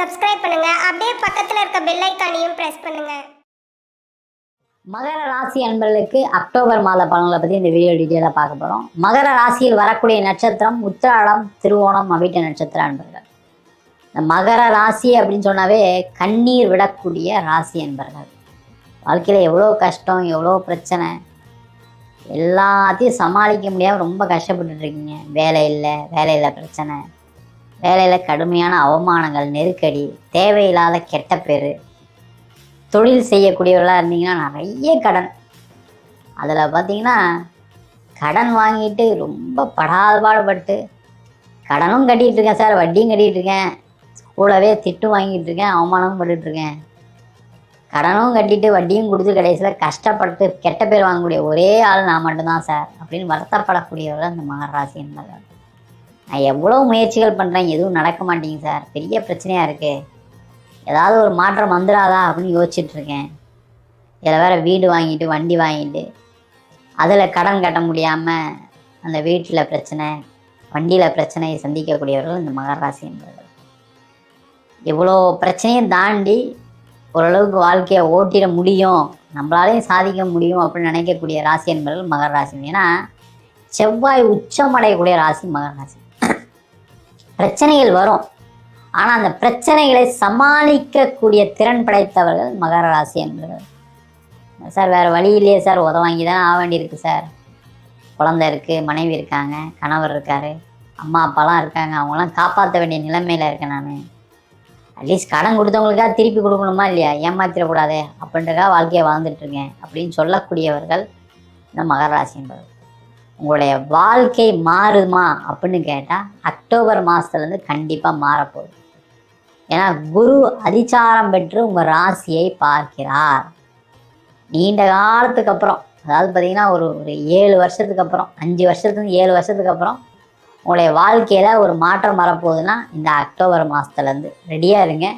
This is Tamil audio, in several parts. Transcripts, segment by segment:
சப்ஸ்கிரைப் பண்ணுங்க. அப்படியே பக்கத்துல இருக்க பெல் ஐக்கானையும் பிரஸ் பண்ணுங்க. மகர ராசி அன்பர்களுக்கு அக்டோபர் மாத பலன்களை பற்றி இந்த வீடியோ டீட்டெயிலாக பார்க்க போகிறோம் மகர ராசியில் வரக்கூடிய நட்சத்திரம் உத்திராடம் திருவோணம் அவிட்ட நட்சத்திர அன்பர்கள். இந்த மகர ராசி அப்படின்னு சொன்னாவே கண்ணீர் விடக்கூடிய ராசி அன்பர்கள். வாழ்க்கையில் எவ்வளோ கஷ்டம் எவ்வளோ பிரச்சனை எல்லாத்தையும் சமாளிக்க முடியாமல் ரொம்ப கஷ்டப்பட்டுட்டு இருக்கீங்க. வேலை இல்லை வேலையில் பிரச்சனை வேலையில் கடுமையான அவமானங்கள் நெருக்கடி தேவையில்லாத கெட்ட பேர் தொழில் செய்யக்கூடியவர்களாக இருந்தீங்கன்னா நிறைய கடன். அதில் பார்த்தீங்கன்னா கடன் வாங்கிட்டு ரொம்ப படாதபாடுபட்டு கடனும் கட்டிகிட்டு இருக்கேன் சார் வட்டியும் கட்டிகிட்டு இருக்கேன். கூடவே திட்டு வாங்கிட்டு இருக்கேன் அவமானமும் பட்டுட்டு இருக்கேன். கடனும் கட்டிட்டு வட்டியும் கொடுத்து கடைசியில் கஷ்டப்பட்டு கெட்ட பேர் வாங்கக்கூடிய ஒரே ஆள் நான் மட்டும்தான் சார் அப்படின்னு வருத்தப்படக்கூடியவர்கள் அந்த மகராசி என்பவர் நான் எவ்வளோ முயற்சிகள் பண்ணுறேன் எதுவும் நடக்க மாட்டேங்குது சார். பெரிய பிரச்சனையாக இருக்குது ஏதாவது ஒரு மாற்றம் வந்துடாதா அப்படின்னு யோசிச்சுட்ருக்கேன் இதில் வேற வீடு வாங்கிட்டு வண்டி வாங்கிட்டு அதில் கடன் கட்ட முடியாமல் அந்த வீட்டில் பிரச்சனை வண்டியில் பிரச்சனையை சந்திக்கக்கூடியவர்கள் இந்த மகராசி என்பவர்கள். இவ்வளோ பிரச்சனையும் தாண்டி ஓரளவுக்கு வாழ்க்கையை ஓட்டிட முடியும் நம்மளாலையும் சாதிக்க முடியும் அப்படின்னு நினைக்கக்கூடிய ராசி என்பவர்கள் மகர ராசி. ஏன்னா செவ்வாய் உச்சமடையக்கூடிய ராசி மகர ராசி. பிரச்சனைகள் வரும். ஆனால் அந்த பிரச்சனைகளை சமாளிக்கக்கூடிய திறன் படைத்தவர்கள் மகர ராசி என்பவர்கள் சார் வேறு வழி இல்லையே சார். உத வாங்கி தான் ஆக வேண்டியிருக்கு சார். குழந்தை இருக்குது மனைவி இருக்காங்க கணவர் இருக்கார் அம்மா அப்பாலாம் இருக்காங்க. அவங்களாம் காப்பாற்ற வேண்டிய நிலைமையில் இருக்கேன் நான். அட்லீஸ்ட் கடன் கொடுத்தவங்களுக்காக திருப்பி கொடுக்கணுமா இல்லையா? ஏமாத்திடக்கூடாது. அப்படின்றக்காக வாழ்க்கையை வாழ்ந்துட்டுருக்கேன் அப்படின்னு சொல்லக்கூடியவர்கள் இந்த மகர ராசி என்பவர்கள். உங்களுடைய வாழ்க்கை மாறுமா அப்படின்னு கேட்டால் அக்டோபர் மாதத்துலேருந்து கண்டிப்பாக மாறப்போகுது. ஏன்னா குரு அதிச்சாரம் பெற்று உங்கள் ராசியை பார்க்கிறார். நீண்ட காலத்துக்கு அப்புறம் அதாவது பார்த்தீங்கன்னா ஒரு ஒரு ஏழு வருஷத்துக்கு அப்புறம் அஞ்சு வருஷத்துக்கு ஏழு வருஷத்துக்கு அப்புறம் உங்களுடைய வாழ்க்கையில் ஒரு மாற்றம் வரப்போகுதுன்னா இந்த அக்டோபர் மாதத்துலேருந்து ரெடியாக இருங்க.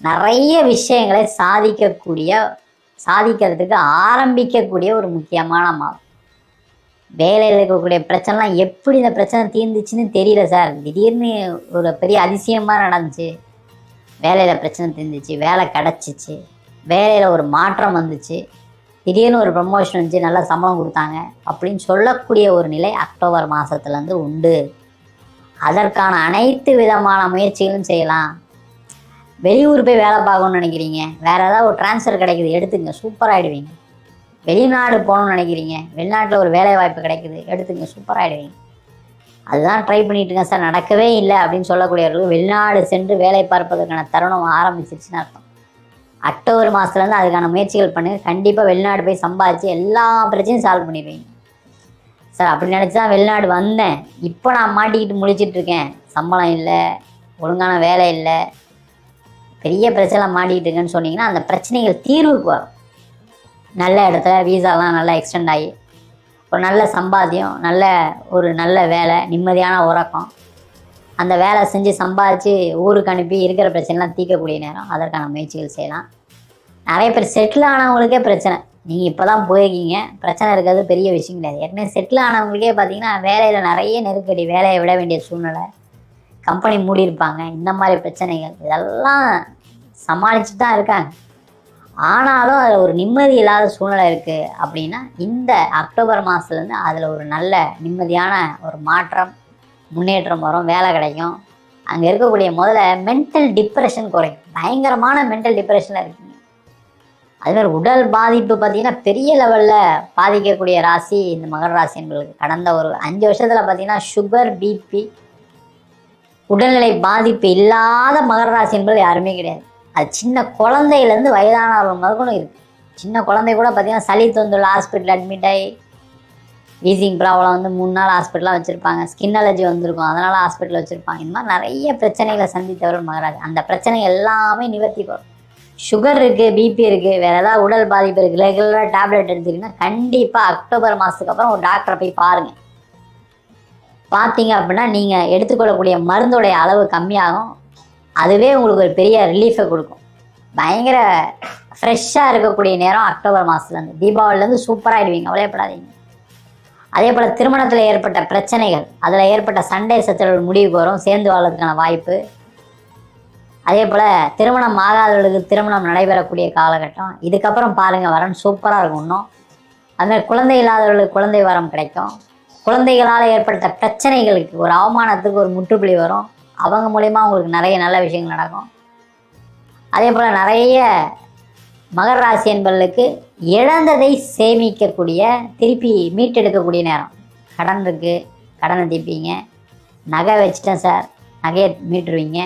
நிறைய விஷயங்களை சாதிக்கக்கூடிய சாதிக்கிறதுக்கு ஆரம்பிக்கக்கூடிய ஒரு முக்கியமான மாதம். வேலையில் இருக்கக்கூடிய பிரச்சனைலாம் எப்படி இந்த பிரச்சனை தீர்ந்துச்சுன்னு தெரியல சார். திடீர்னு ஒரு பெரிய அதிசயமாக நடந்துச்சு. வேலையில் பிரச்சனை தீர்ந்துச்சு வேலை கிடச்சிச்சு வேலையில் ஒரு மாற்றம் வந்துச்சு. திடீர்னு ஒரு ப்ரமோஷன் வந்துச்சு நல்லா சம்பளம் கொடுத்தாங்க அப்படின்னு சொல்லக்கூடிய ஒரு நிலை அக்டோபர் மாதத்துலேருந்து உண்டு. அதற்கான அனைத்து விதமான முயற்சிகளும் செய்யலாம். வெளியூர் போய் வேலை பார்க்கணும்னு நினைக்கிறீங்க. வேறு ஏதாவது ஒரு ட்ரான்ஸ்ஃபர் கிடைக்குது எடுத்துங்க சூப்பராகிடுவீங்க வெளிநாடு போகணும்னு நினைக்கிறீங்க. வெளிநாட்டில் ஒரு வேலை வாய்ப்பு கிடைக்குது எடுத்துங்க சூப்பராகிடுவீங்க அதுதான் ட்ரை பண்ணிட்டு இருக்கேன் சார். நடக்கவே இல்லை அப்படின்னு சொல்லக்கூடியவர்களுக்கு வெளிநாடு சென்று வேலை பார்ப்பதற்கான தருணம் ஆரம்பிச்சிருச்சுன்னு அர்த்தம். அக்டோபர் மாதத்துலேருந்து அதுக்கான முயற்சிகள் பண்ணுங்க. கண்டிப்பாக வெளிநாடு போய் சம்பாதிச்சு எல்லா பிரச்சனையும் சால்வ் பண்ணிடுவீங்க. சார் அப்படி நினச்சி தான் வெளிநாடு வந்தேன். இப்போ நான் மாட்டிக்கிட்டு முழிச்சிட்டு இருக்கேன். சம்பளம் இல்லை ஒழுங்கான வேலை இல்லை. பெரிய பிரச்சனை மாட்டிக்கிட்டு இருக்கேன்னு சொன்னீங்கன்னா அந்த பிரச்சனைகள் தீர்வுக்கு வரும். நல்ல இடத்துல வீசாலாம் நல்லா எக்ஸ்டெண்ட் ஆகி ஒரு நல்ல சம்பாத்தியம் நல்ல ஒரு நல்ல வேலை நிம்மதியான உறக்கம். அந்த வேலை செஞ்சு சம்பாதிச்சு ஊருக்கு அனுப்பி இருக்கிற பிரச்சனைலாம் தீர்க்கக்கூடிய நேரம். அதற்கான முயற்சிகள் செய்யலாம். நிறைய பேர் செட்டில் ஆனவங்களுக்கே பிரச்சனை. நீங்கள் இப்போ தான் போயிருக்கீங்க. பிரச்சனை இருக்கிறது பெரிய விஷயம் கிடையாது. ஏற்கனவே செட்டில் ஆனவங்களுக்கே பார்த்தீங்கன்னா வேலையில் நிறைய நெருக்கடி வேலையை விட வேண்டிய சூழ்நிலை. கம்பெனி மூடியிருப்பாங்க. இந்த மாதிரி பிரச்சனைகள் இதெல்லாம் சமாளிச்சுட்டு தான் இருக்காங்க. ஆனாலும் அதில் ஒரு நிம்மதி இல்லாத சூழ்நிலை இருக்குது அப்படின்னா இந்த அக்டோபர் மாதத்துலேருந்து அதில் ஒரு நல்ல நிம்மதியான ஒரு மாற்றம் முன்னேற்றம் வரும் வேலை கிடைக்கும். அங்கே இருக்கக்கூடிய முதல்ல மென்டல் டிப்ரெஷன் குறையும். பயங்கரமான மென்டல் டிப்ரெஷனில் இருக்கீங்க. அதுமாதிரி உடல் பாதிப்பு பார்த்தீங்கன்னா பெரிய லெவலில் பாதிக்கக்கூடிய ராசி இந்த மகர ராசி என்பதுக்கு கடந்த ஒரு அஞ்சு வருஷத்தில் பார்த்தீங்கன்னா சுகர் பிபி உடல்நிலை பாதிப்பு இல்லாத மகர ராசி என்பது யாருமே கிடையாது. அது சின்ன குழந்தையிலேருந்து வயதானவர்கள் முதற்கொண்டு இருக்குது சின்ன குழந்தை கூட பார்த்தீங்கன்னா சளி தொந்துள்ள ஹாஸ்பிட்டல் அட்மிட் ஆகி வீசிங் ப்ராப்ளம் வந்து மூணு நாள் ஹாஸ்பிட்டலாக வச்சுருப்பாங்க. ஸ்கின் அலர்ஜி வந்திருக்கும். அதனால் ஹாஸ்பிட்டல் வச்சுருப்பாங்க. இந்த மாதிரி நிறைய பிரச்சனைகளை சந்தித்தவர் மகராஜ். அந்த பிரச்சனை எல்லாமே நிவர்த்தி வரும் சுகர் இருக்குது பிபி இருக்குது வேறு ஏதாவது உடல் பாதிப்பு இருக்குது ரெகுலராக டேப்லெட் எடுத்துக்கிட்டிங்கன்னா கண்டிப்பாக அக்டோபர் மாதத்துக்கு அப்புறம் ஒரு டாக்டரை போய் பாருங்கள் பார்த்தீங்க அப்படின்னா நீங்கள் எடுத்துக்கொள்ளக்கூடிய மருந்துடைய அளவு கம்மியாகும். அதுவே உங்களுக்கு ஒரு பெரிய ரிலீஃபை கொடுக்கும். பயங்கர ஃப்ரெஷ்ஷாக இருக்கக்கூடிய நேரம் அக்டோபர் மாதத்துலேருந்து தீபாவளிலேருந்து சூப்பராகிடுவீங்க கவலையப்படாதீங்க. அதே போல் திருமணத்தில் ஏற்பட்ட பிரச்சனைகள் அதில் ஏற்பட்ட சண்டை சச்சரவு முடிவுக்கு வரும் சேர்ந்து வாழறதுக்கான வாய்ப்பு. அதே போல் திருமணம் ஆகாதவர்களுக்கு திருமணம் நடைபெறக்கூடிய காலகட்டம். இதுக்கப்புறம் பாருங்கள் வரன் சூப்பராக இருக்கும் இன்னும். அதுமாதிரி குழந்தை இல்லாதவர்களுக்கு குழந்தை வரம் கிடைக்கும். குழந்தைகளால் ஏற்பட்ட பிரச்சனைகளுக்கு ஒரு அவமானத்துக்கு ஒரு முற்றுப்புள்ளி வரும். அவங்க மூலயமா உங்களுக்கு நிறைய நல்ல விஷயங்கள் நடக்கும். அதே போல் நிறைய மகர ராசி என்பவர்களுக்கு இழந்ததை சேமிக்கக்கூடிய திருப்பி மீட்டெடுக்கக்கூடிய நேரம். கடன் இருக்குது கடனை தீர்ப்பீங்க. நகை வச்சுட்டேன் சார் நகையை மீட்டுருவீங்க.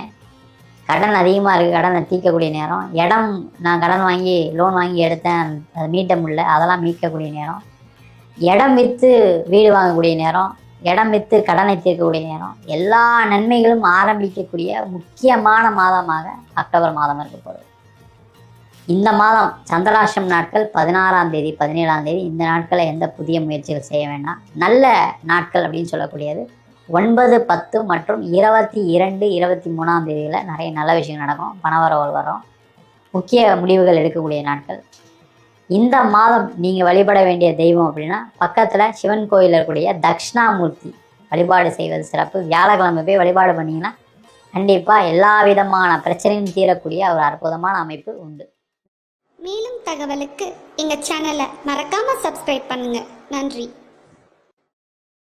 கடன் அதிகமாக இருக்குது கடனை தீர்க்கக்கூடிய நேரம். இடம் நான் கடன் வாங்கி லோன் வாங்கி எடுத்தேன் அதை மீட்ட முடியல அதெல்லாம் மீட்கக்கூடிய நேரம். இடம் விற்று வீடு வாங்கக்கூடிய நேரம். இடம் விற்று கடனை தீர்க்கக்கூடிய நேரம். எல்லா நன்மைகளும் ஆரம்பிக்கக்கூடிய முக்கியமான மாதமாக அக்டோபர் மாதம் இருக்க போகுது. இந்த மாதம் சந்திராஷ்டம் நாட்கள் பதினாறாம் தேதி பதினேழாம் தேதி. இந்த நாட்களை எந்த புதிய முயற்சிகள் செய்ய வேண்டாம். நல்ல நாட்கள் அப்படின்னு சொல்லக்கூடியது. ஒன்பது பத்து மற்றும் இருபத்தி இரண்டு இருபத்தி மூணாம் தேதியில் நிறைய நல்ல விஷயங்கள் நடக்கும். பணவரவல் வரும். முக்கிய முடிவுகள் எடுக்கக்கூடிய நாட்கள். இந்த மாதம் நீங்கள் வழிபட வேண்டிய தெய்வம் அப்படின்னா பக்கத்தில் சிவன் கோயிலில் இருக்கக்கூடிய தக்ஷணாமூர்த்தி வழிபாடு செய்வது சிறப்பு. வியாழக்கிழமை போய் வழிபாடு பண்ணிங்கன்னா கண்டிப்பாக எல்லா விதமான பிரச்சனையும் தீரக்கூடிய ஒரு அற்புதமான அமைப்பு உண்டு. மேலும் தகவலுக்கு எங்கள் சேனலை மறக்காமல் சப்ஸ்கிரைப் பண்ணுங்கள் நன்றி.